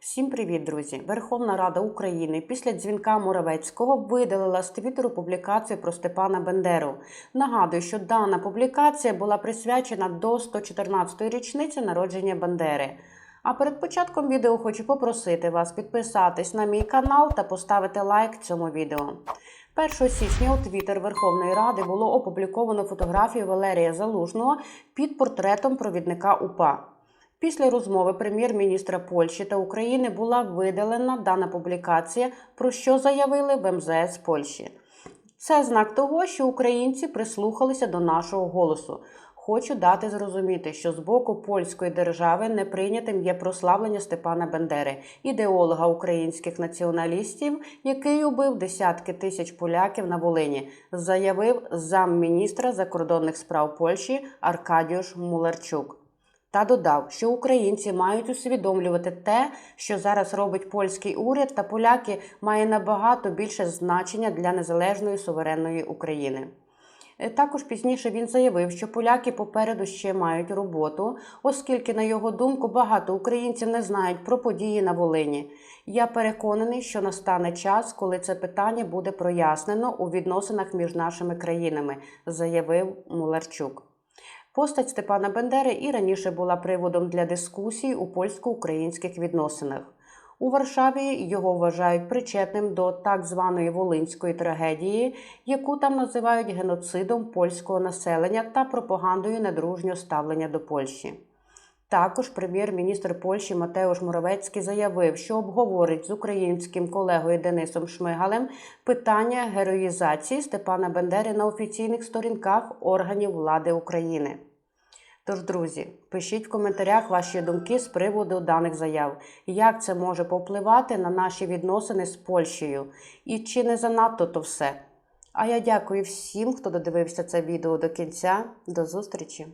Всім привіт, друзі! Верховна Рада України після дзвінка Моравецького видалила з Твіттеру публікацію про Степана Бендеру. Нагадую, що дана публікація була присвячена до 114-ї річниці народження Бандери. А перед початком відео хочу попросити вас підписатись на мій канал та поставити лайк цьому відео. 1 січня у Твіттер Верховної Ради було опубліковано фотографію Валерія Залужного під портретом провідника УПА. Після розмови прем'єр-міністра Польщі та України була видалена дана публікація, про що заявили в МЗС Польщі. Це знак того, що українці прислухалися до нашого голосу. Хочу дати зрозуміти, що з боку польської держави не прийнятим є прославлення Степана Бендери, ідеолога українських націоналістів, який убив десятки тисяч поляків на Волині, заявив замміністра закордонних справ Польщі Аркадіуш Муларчук. Та додав, що українці мають усвідомлювати те, що зараз робить польський уряд, та поляки має набагато більше значення для незалежної суверенної України. Е, Також пізніше він заявив, що поляки попереду ще мають роботу, оскільки, на його думку, багато українців не знають про події на Волині. Я переконаний, що настане час, коли це питання буде прояснено у відносинах між нашими країнами, заявив Муларчук. Постать Степана Бендери і раніше була приводом для дискусій у польсько-українських відносинах. У Варшаві його вважають причетним до так званої волинської трагедії, яку там називають геноцидом польського населення та пропагандою недружнього ставлення до Польщі. Також прем'єр-міністр Польщі Матеуш Моровецький заявив, що обговорить з українським колегою Денисом Шмигалем питання героїзації Степана Бендери на офіційних сторінках органів влади України. Тож, друзі, пишіть в коментарях ваші думки з приводу даних заяв, як це може повпливати на наші відносини з Польщею, і чи не занадто то все. А я дякую всім, хто додивився це відео до кінця. До зустрічі!